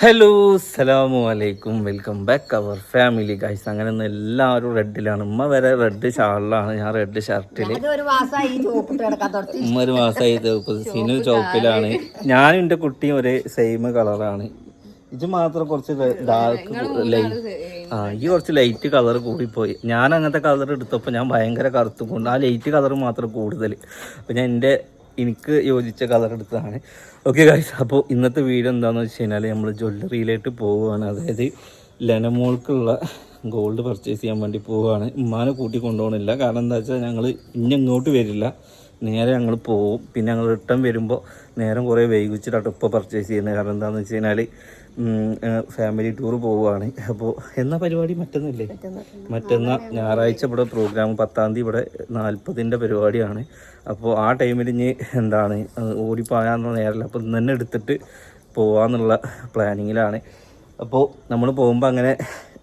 Hello അസ്സലാമു അലൈക്കും. Welcome back our family guys അങ്ങനെ ഒന്ന് എല്ലാവരും റെഡിലാണ് ഉമ്മ വരെ റെഡ് ഷാളിലാണ് ഞാൻ റെഡ് ഷർട്ടിൽ ഉമ്മ ഒരു മാസമായി സിനു ചോപ്പിലാണ് ഞാനും എന്റെ കുട്ടിയും ഒരേ സെയിം കളറാണ് ഇത് മാത്രം കുറച്ച് ഡാർക്ക് ലൈറ്റ് ആ ഈ കുറച്ച് ലൈറ്റ് കളർ കൂടിപ്പോയി. ഞാൻ അങ്ങനത്തെ കളർ എടുത്തപ്പോൾ ഞാൻ ഭയങ്കര കറുത്തുകൊണ്ട് ആ ലൈറ്റ് കളർ മാത്രം കൂടുതൽ അപ്പോൾ ഞാൻ എന്റെ എനിക്ക് യോജിച്ച കളർ എടുത്തതാണ്. ഓക്കെ ഗൈസ് അപ്പോൾ ഇന്നത്തെ വീഡിയോ എന്താണെന്ന് വെച്ച് കഴിഞ്ഞാൽ നമ്മൾ ജ്വല്ലറിയിലേക്ക് പോവുകയാണ്. അതായത് ലെനമോൾക്കുള്ള ഗോൾഡ് പർച്ചേസ് ചെയ്യാൻ വേണ്ടി പോവുകയാണ്. ഉമ്മാനെ കൂട്ടി കൊണ്ടുപോകണില്ല കാരണം എന്താ വെച്ചാൽ ഞങ്ങൾ ഇനി ഇങ്ങോട്ട് വരില്ല. നേരെ ഞങ്ങൾ പോവും. പിന്നെ ഞങ്ങൾ റിട്ടേൺ വരുമ്പോൾ നേരം കുറേ വൈകിച്ചിട്ടാണ് ഇപ്പോൾ പർച്ചേസ് ചെയ്യുന്നത്. കാരണം എന്താണെന്ന് വെച്ച് കഴിഞ്ഞാൽ ഫാമിലി ടൂർ പോവുകയാണ്. അപ്പോൾ എന്നാ പരിപാടി? മറ്റൊന്നില്ലേ മറ്റന്നാ. ഞായറാഴ്ച ഇവിടെ പ്രോഗ്രാം പത്താം തീയതി ഇവിടെ നാൽപ്പതിന്റെ പരിപാടിയാണ്. അപ്പോൾ ആ ടൈമിൽ ഇനി എന്താണ്? ഓടിപ്പോയാന്നുള്ള നേരല്ല. അപ്പോൾ ഇന്ന് തന്നെ എടുത്തിട്ട് പോവാന്നുള്ള പ്ലാനിങ്ങിലാണ് അപ്പോൾ നമ്മൾ പോകുമ്പോൾ അങ്ങനെ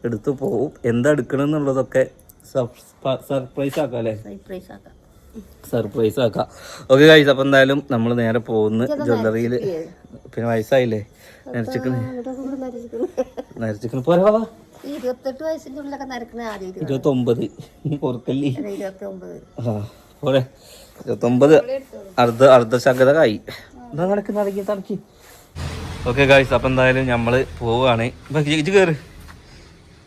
എടുത്തു പോവും. എന്താ എടുക്കണം എന്നുള്ളതൊക്കെ സർപ്രൈസ് ആക്കാം അല്ലേ? സർപ്രൈസ് ആക്കാം. സർപ്രൈസ് ആക്കാം. ഓക്കെ കഴിച്ച് അപ്പം എന്തായാലും നമ്മൾ നേരെ പോകുന്ന ജ്വല്ലറിയിൽ പിന്നെ വയസ്സായില്ലേ? നരച്ചിക്കണ് നരച്ചിക്കണ് പോരാ വാ. ഈ ഇരുപത്തെട്ട് വയസ്സിന്റെ ഉള്ളിലൊക്കെ നടക്കുന്ന ആദ്യം ഇരുപത്തൊമ്പത്. കുറക്കല്ലേ അല്ല, ഇരുപത്തി ഒമ്പത് ആ പോരെ. ഇരുപത്തൊമ്പത്. അർദ്ധ അർദ്ധശകതകായി. നടക്ക് നടക്കി നടക്കി. ഓക്കെ ഗായ്സ് അപ്പം എന്തായാലും നമ്മൾ പോവാണ്. ഇപ്പൊ കേറ്. കേറ്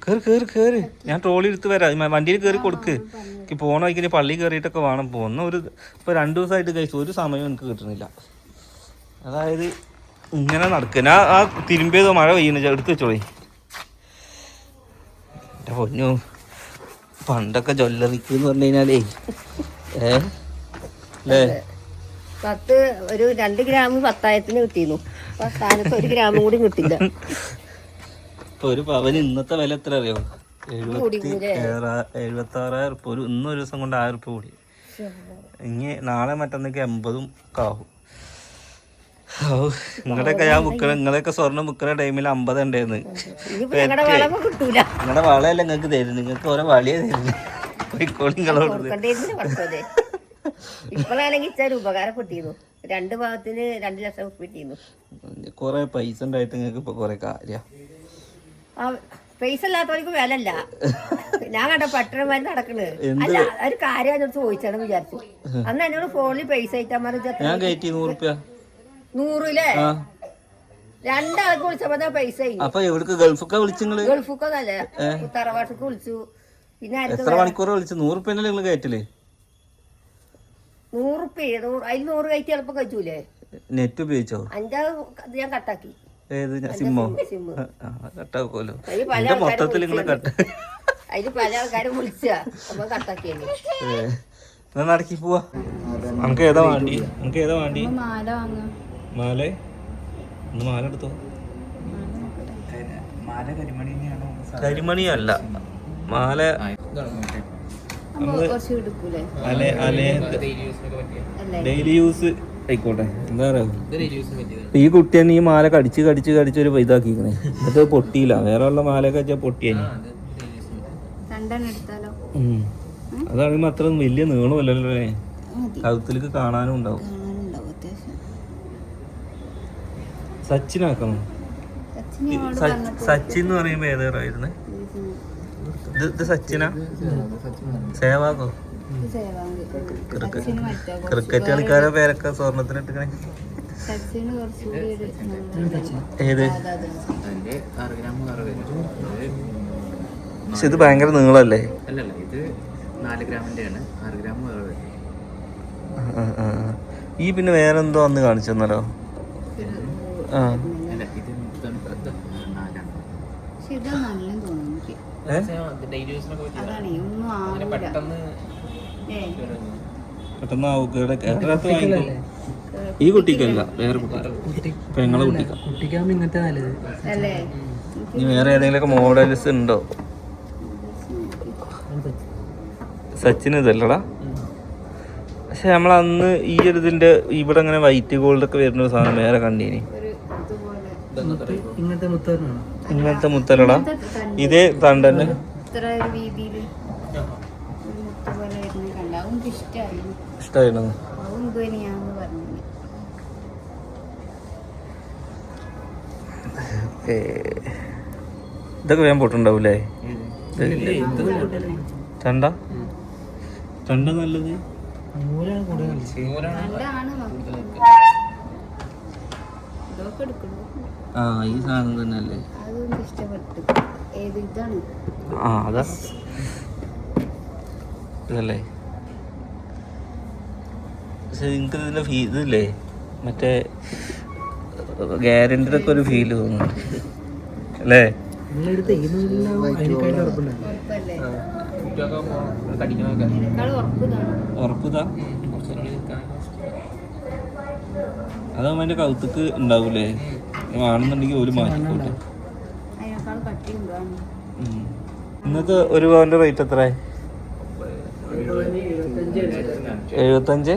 കേറ് കയറി കയറി കയറി ഞാൻ ട്രോളി എടുത്ത് വരാം. വണ്ടിയിൽ കേറി കൊടുക്ക്. എനിക്ക് പോണ വഴിക്ക് പള്ളി കയറിയിട്ടൊക്കെ വേണം. പോകുന്ന ഒരു ഇപ്പോൾ രണ്ട് ദിവസമായിട്ട് കഴിച്ചു. ഒരു സമയം എനിക്ക് കിട്ടുന്നില്ല. അതായത് ഇങ്ങനെ നടക്കുക ഞാൻ ആ തിരുമ്പിയത് മഴ പെയ്യുന്ന. എടുത്ത് വെച്ചോളി. എന്റെ പൊന്നു. പണ്ടൊക്കെ ജ്വല്ലറിക്ക് എന്ന് പറഞ്ഞു കഴിഞ്ഞാലേ. ഏ? അല്ലേ? പത്ത് ഒരു രണ്ട് ഗ്രാം പത്തായിരത്തിന് കിട്ടിയിരുന്നു. സ്ഥാനത്ത് ഒരു ഗ്രാമും കൂടി കിട്ടില്ല. ഇപ്പൊ ഒരു പവന് ഇന്നത്തെ വില എത്ര അറിയോ? എഴുപത്തി ആറായിരം ഉറുപ്പ. ഒരു ഇന്നൊരു ദിവസം കൊണ്ട് ആയിരം ഉറുപ്പ കൂടി. ഇനി നാളെ മറ്റന്നൊക്കെ എൺപതും ഒക്കെ ആവും. നിങ്ങളുടെയൊക്കെ ഞാൻ ബുക്കണ നിങ്ങളെയൊക്കെ സ്വർണം ബുക്കണ ടൈമിൽ അമ്പത് ഉണ്ടായിരുന്നു നിങ്ങളുടെ വളയല്ല നിങ്ങൾക്ക് തരുന്നു. നിങ്ങൾക്ക് ഓരോ വളിയേ തരുന്നു. പോയിക്കോളി നിങ്ങളോട് ഇപ്പോഴാണെങ്കിൽ ഇച്ചാൽ ഉപകാരപ്പെട്ടിരുന്നു രണ്ട് ഭാഗത്തിന് രണ്ട് ലക്ഷം കിട്ടിയിരുന്നു. കുറെ പൈസ ഉണ്ടായിട്ട് നിങ്ങൾക്ക് ഇപ്പൊ കുറെ കാര്യം. പൈസ ഇല്ലാത്തവർക്ക് വില അല്ല ഞാൻ കണ്ട പട്ടണമാര് നടക്കണ്. അല്ല ഒരു കാര്യം എന്നോട് ചോദിച്ചാണ് വിചാരിച്ചു. അന്ന് എന്നോട് ഫോണിൽ പൈസ അയച്ചാൽ ഞാൻ കയറ്റി നൂറ് റുപ്യ നൂറില്ലേ ആ. രണ്ടാൾക്ക് വിളിച്ചപ്പോ പൈസ അപ്പൊ എവിടേക്ക്? ഗൾഫൊക്കെ വിളിച്ചിങ്ങൾ ഗൾഫൊക്കെ തറവാട്ടിക്ക് വിളിച്ചു. പിന്നെ എത്ര മണിക്കൂർ വിളിച്ചു? നൂറ് റുപ്യല്ലേ നിങ്ങൾ കയറ്റൽ? നൂറുപ്യ അതിൽ നൂറ് കയറ്റി എളുപ്പം കഴിച്ചൂലേ നെറ്റ് ഉപയോഗിച്ചോ? അഞ്ചാ ഞാൻ കട്ടാക്കി ഏത് ഞാൻ സിമ്മോ? കട്ടാക്കുമല്ലോ എന്റെ മൊത്തത്തിൽ നിങ്ങൾ കട്ട പല ആൾക്കാരും വിളിച്ച. അപ്പൊ കട്ടാക്കിയാണ് ഏ, എന്നാ നടക്കി പോവാ. നമുക്ക് ഏതാ വേണ്ടി? നമുക്ക് ഏതാ വേണ്ടി? മാല വാങ്ങാം. മാല? ഒന്ന് മാല എടുത്തോ? കരിമണി അല്ല. മാല അപ്പൊ കുറച്ച് എടുക്കൂലേ? അലെ അലെ അല്ലേ? ഡെയിലി യൂസ് ആയിക്കോട്ടെ. എന്താ ഈ കുട്ടിയെ ഈ മാല കടിച്ച് കടിച്ച് കടിച്ച് ഒരു ഇതാക്കിക്കണേ എന്നിട്ട് പൊട്ടിയില്ല. വേറെ ഉള്ള മാലയൊക്കെ വെച്ചാൽ പൊട്ടിയനി അതാണെങ്കിൽ അത്ര വലിയ നീളമല്ലല്ലോ മതി. കഴുത്തിലേക്ക് കാണാനും ഉണ്ടാവും. സച്ചിനാക്കണം. സച്ചിൻ എന്ന് പറയുമ്പോ ഏതായിരുന്നു ഇത് സച്ചിനാ? സേവാക്കോ. ക്രിക്കറ്റ് കളിക്കാരെ പേരൊക്കെ സ്വർണത്തിന് ഇട്ടിക്കണേ സച്ചിന് കുറച്ചുകൂടി ഒരു നല്ലതാണ്. ഏത്. പക്ഷെ ഇത് ഭയങ്കര നീളല്ലേ അല്ലല്ല ഇത് നാല് ഗ്രാമിന്റെ ആണ് ആറ് ഗ്രാം. ഈ പിന്നെ വേറെ എന്തോ അന്ന് കാണിച്ചെന്നല്ലോ ആ ഇത് നല്ല തോന്നുന്നു പെട്ടെന്ന് ഈ കുട്ടിക്കല്ല വേറെ കുട്ടി പെങ്ങളെ കുട്ടിക്ക. കുട്ടിക്കാകുമ്പോൾ ഇങ്ങനത്തെ നല്ലത്. അല്ലേ? ഇനി വേറെ ഏതെങ്കിലും മോഡൽസ് ഉണ്ടോ? സച്ചിൻ ഇതല്ലടാ. പക്ഷെ നമ്മൾ അന്ന് ഈ ഒരു ഇതിന്റെ ഇവിടെ അങ്ങനെ വൈറ്റ് ഗോൾഡ് ഒക്കെ വരുന്ന ഒരു സാധനം വേറെ കണ്ടീനി. ഇങ്ങനത്തെ മുത്തല്ലടാ. ഇതേ തണ്ടന്നെ ഇത്ര ഒരു വീതിയിൽ ഒരു മുത്ത് പോലെ വരുന്നത് കണ്ട അതും എനിക്ക് ഇഷ്ടമായി ഇഷ്ടമായിരുന്നു ഇതൊക്കെ വേഗം പൊട്ടുണ്ടാവൂലേ ചണ്ട? ചണ്ട നല്ലത്. ആ ഈ സാധനം തന്നെ അല്ലേ? ആ അതാ. ഇതല്ലേ? പക്ഷെ നിങ്ങൾക്ക് ഇതിന്റെ ഫീ ഇതില്ലേ? മറ്റേ ഗ്യാരണ്ടിയുടെ ഒരു ഫീൽ തോന്നുന്നു. അല്ലേ? ഉറപ്പിതാ? അതാവുമ്പോ അതിന്റെ കൗത്തുക്ക് ഉണ്ടാവൂലേ? ആണെന്നുണ്ടെങ്കിൽ ഒരു മാറ്റിക്കോട്ടെ. ഇന്നത്തെ ഒരു പവന്റെ റേറ്റ് എത്ര എഴുപത്തഞ്ച്?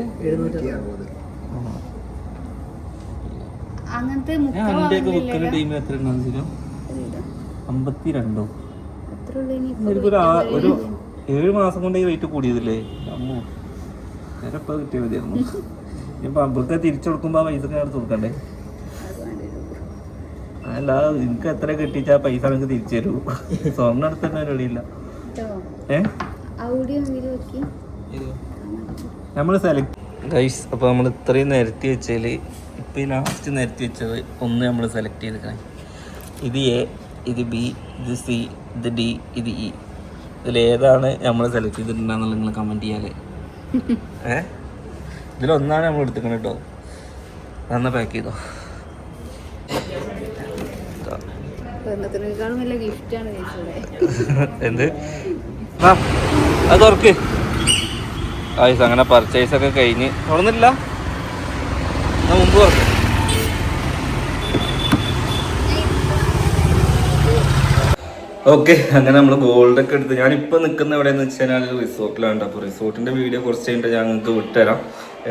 അങ്ങനത്തെ മുക്കാൽ ടീം എത്ര അമ്പത്തി രണ്ടോ ഉള്ളു ഒരു ഒരു ഏഴ് മാസം കൊണ്ട് ഈ റേറ്റ് കൂടിയതില്ലേ? അമ്മോ. ഇപ്പൊ കിട്ടിയാൽ മതിയായിരുന്നു. ഇപ്പൊ അവർക്ക് തിരിച്ചു ആ പൈസ ഞാൻ കൊടുക്കണ്ടേ? അല്ല നിനക്ക് എത്ര കിട്ടിച്ചാ പൈസ നിനക്ക് തിരിച്ചു തരൂ. സ്വർണം എടുത്തന്നെ ഏഹ് ഏ? അവിടെ എങ്കിലും നോക്കി നമ്മൾ സെലക്ട് ഗൈസ് അപ്പോൾ നമ്മൾ ഇത്രയും നിരത്തി വെച്ചതിൽ ഇപ്പൊ ഈ ലാസ്റ്റ് നിരത്തി വെച്ചത് ഒന്ന് നമ്മൾ സെലക്ട് ചെയ്തിരിക്കണം ഇത് എ ഇത് ബി ഇത് സി ഇത് ഡി ഇത് ഇ ഇതിൽ ഏതാണ് നമ്മൾ സെലക്ട് ചെയ്തിട്ടുണ്ടെന്നുള്ള നിങ്ങൾ കമന്റ് ചെയ്യാൽ ഏ? ഇതിലൊന്നാണ് നമ്മൾ എടുത്തിരിക്കണം കേട്ടോ നന്ന പാക്ക് ചെയ്തോ. എന്ത്? അതോർക്ക് അത് തുറക്ക്. ആയിസ് അങ്ങനെ പർച്ചേസ് ഒക്കെ കഴിഞ്ഞ്. തുറന്നില്ല മുമ്പ് ഓക്കെ അങ്ങനെ നമ്മൾ ഗോൾഡ് ഒക്കെ എടുത്ത് ഞാനിപ്പോൾ നിൽക്കുന്ന എവിടെയെന്ന് വെച്ച് കഴിഞ്ഞാൽ റിസോർട്ടിലാണ് അപ്പോൾ റിസോർട്ടിന്റെ വീഡിയോ കുറച്ച് കഴിഞ്ഞിട്ട് ഞാൻ നിങ്ങൾക്ക് വിട്ടുതരാം.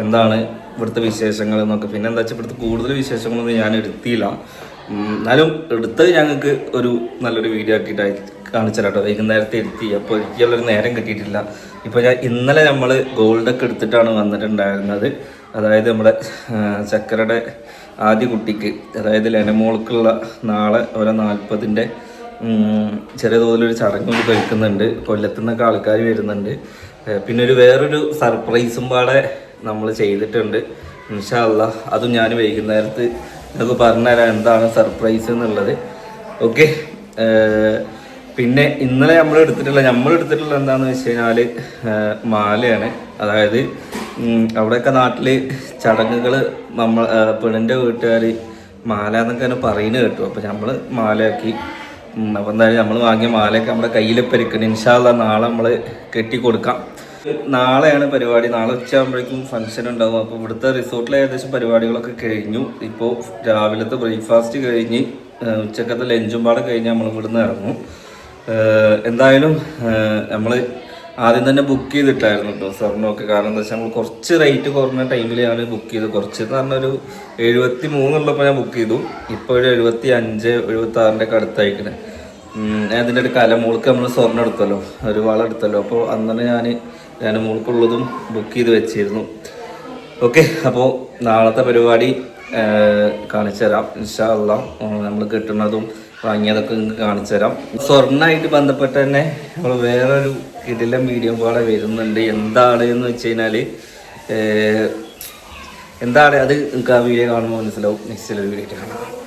എന്താണ് ഇവിടുത്തെ വിശേഷങ്ങൾ എന്നൊക്കെ. പിന്നെ എന്താ വെച്ചാൽ ഇവിടുത്തെ കൂടുതൽ വിശേഷങ്ങളൊന്നും ഞാൻ എടുത്തില്ല. എന്നാലും എടുത്തത് ഞങ്ങൾക്ക് ഒരു നല്ലൊരു വീഡിയോ ആക്കിയിട്ടായി കാണിച്ചു തരാം കേട്ടോ. വൈകുന്നേരത്തെ എത്തി അപ്പോൾ എനിക്കുള്ളൊരു നേരം കിട്ടിയിട്ടില്ല. ഇപ്പോൾ ഞാൻ ഇന്നലെ നമ്മൾ ഗോൾഡൊക്കെ എടുത്തിട്ടാണ് വന്നിട്ടുണ്ടായിരുന്നത്. അതായത് നമ്മുടെ ചക്കരയുടെ ആദ്യ കുട്ടിക്ക്. അതായത് ലെനമോൾക്കുള്ള നാളെ ഓരോ നാൽപ്പതിന്റെ ചെറിയ തോതിലൊരു ചടങ്ങ് കഴിക്കുന്നുണ്ട് കൊല്ലത്തുനിന്നൊക്കെ ആൾക്കാർ വരുന്നുണ്ട്. പിന്നെ ഒരു വേറൊരു സർപ്രൈസും പാടെ നമ്മൾ ചെയ്തിട്ടുണ്ട്. ഇൻഷാല്ല അതും ഞാൻ വൈകുന്നേരത്ത് നിങ്ങൾക്ക് പറഞ്ഞുതരാം. എന്താണ് സർപ്രൈസ് എന്നുള്ളത്. ഓക്കെ. പിന്നെ ഇന്നലെ നമ്മൾ എടുത്തിട്ടുള്ള നമ്മൾ എടുത്തിട്ടുള്ള എന്താണെന്ന് വെച്ച് കഴിഞ്ഞാൽ മാലയാണ്. അതായത് അവിടെയൊക്കെ നാട്ടിൽ ചടങ്ങുകൾ നമ്മൾ പെണ്ണിന്റെ വീട്ടുകാർ മാല എന്നൊക്കെ തന്നെ പറയുന്നത് കേട്ടു. അപ്പോൾ നമ്മൾ മാലയാക്കി. അപ്പോൾ എന്തായാലും നമ്മൾ വാങ്ങിയ മാലയൊക്കെ നമ്മുടെ കയ്യിൽ പെരുക്കണം ഇൻഷാല്ല നാളെ നമ്മൾ കെട്ടി കൊടുക്കാം നാളെയാണ് പരിപാടി. നാളെ ഉച്ചയാകുമ്പോഴേക്കും ഫംഗ്ഷൻ ഉണ്ടാകും അപ്പോൾ ഇവിടുത്തെ റിസോർട്ടിലെ ഏകദേശം പരിപാടികളൊക്കെ കഴിഞ്ഞു. ഇപ്പോൾ രാവിലത്തെ ബ്രേക്ക്ഫാസ്റ്റ് കഴിഞ്ഞ് ഉച്ചക്കത്തെ ലഞ്ചും പാടെ കഴിഞ്ഞ് നമ്മൾ ഇവിടുന്ന് ഇറങ്ങും. എന്തായാലും നമ്മൾ ആദ്യം തന്നെ ബുക്ക് ചെയ്തിട്ടായിരുന്നു കേട്ടോ സ്വർണമൊക്കെ. കാരണം എന്താ വെച്ചാൽ നമ്മൾ കുറച്ച് റേറ്റ് കുറഞ്ഞ ടൈമിൽ ഞാൻ ബുക്ക് ചെയ്തു. കുറച്ച് എന്ന് പറഞ്ഞൊരു എഴുപത്തി മൂന്നുള്ളപ്പോൾ ഞാൻ ബുക്ക് ചെയ്തു. ഇപ്പോൾ ഒരു എഴുപത്തി അഞ്ച് എഴുപത്തി ആറിന്റെ ഒക്കെ അടുത്തായിക്കണേ. ഞാൻ ഇതിന്റെ ഒരു കലമൂൾക്ക് നമ്മൾ സ്വർണം എടുത്തല്ലോ. ഒരു വള എടുത്തല്ലോ. അപ്പോൾ അന്നേരം ഞാൻ ഞാൻ കലമൂൾക്കുള്ളതും ബുക്ക് ചെയ്ത് വെച്ചിരുന്നു. ഓക്കെ അപ്പോൾ നാളത്തെ പരിപാടി കാണിച്ചു തരാം ഇൻഷാല്ല നമ്മൾ കിട്ടുന്നതും വാങ്ങിയതൊക്കെ നിങ്ങൾക്ക് കാണിച്ചു തരാം സ്വർണമായിട്ട് ബന്ധപ്പെട്ട് തന്നെ നമ്മൾ വേറൊരു കിടിലം വീഡിയോ പാടെ വരുന്നുണ്ട്. എന്താണ് എന്ന് വെച്ച് കഴിഞ്ഞാൽ എന്താണ്? അത് നിങ്ങൾക്ക് ആ വീഡിയോ കാണുമ്പോൾ മനസ്സിലാവും. നെക്സ്റ്റ് വീഡിയോ കാണാം.